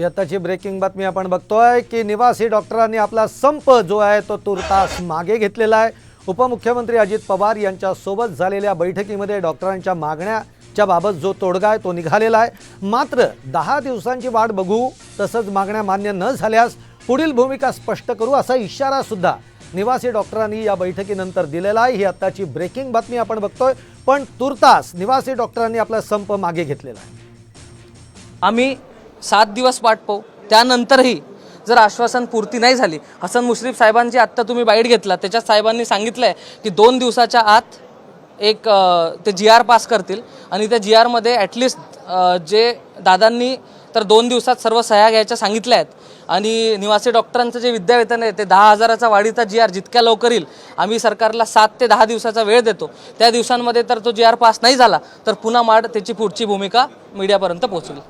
ही आताची ब्रेकिंग बातमी आपण बघतोय की निवासी डॉक्टरांनी आपला संप जो आहे तो तुर्तास मागे घेतलेला आहे. उपमुख्यमंत्री अजित पवार यांच्यासोबत झालेल्या बैठकीमध्ये डॉक्टरांच्या मागण्याच्या बाबत जो तोडगा आहे तो निघालेला आहे. मात्र दहा दिवसांची वाट बघू तसंच मागण्या मान्य न झाल्यास पुढील भूमिका स्पष्ट करू असा इशारा सुद्धा निवासी डॉक्टरांनी या बैठकीनंतर दिलेला आहे. ही आत्ताची ब्रेकिंग बातमी आपण बघतोय. पण तुर्तास निवासी डॉक्टरांनी आपला संप मागे घेतलेला आहे. आम्ही सात दिवस वाट पाहू त्यानंतरही जर आश्वासन पूर्ती नाही झाली हसन मुश्रीफ साहेबांची आत्ता तुम्ही बाईट घेतला त्याच्यात साहेबांनी सांगितलं आहे की दोन दिवसाच्या आत एक ते जी आर पास करतील आणि त्या जी आरमध्ये ॲटलिस्ट जे दादांनी तर दोन दिवसात सर्व सह्या घ्यायच्या सांगितल्या आहेत. आणि निवासी डॉक्टरांचं जे विद्यावेतन आहे ते दहा हजाराचा वाढीचा जी आर जितक्या लवकर येईल आम्ही सरकारला सात ते दहा दिवसाचा वेळ देतो. त्या दिवसांमध्ये तर तो जी आर पास नाही झाला तर पुन्हा माड त्याची पुढची भूमिका मीडियापर्यंत पोहोचली